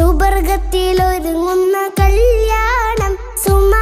സുവർഗത്തിലൊരുങ്ങുന്ന കല്യാണം സുമ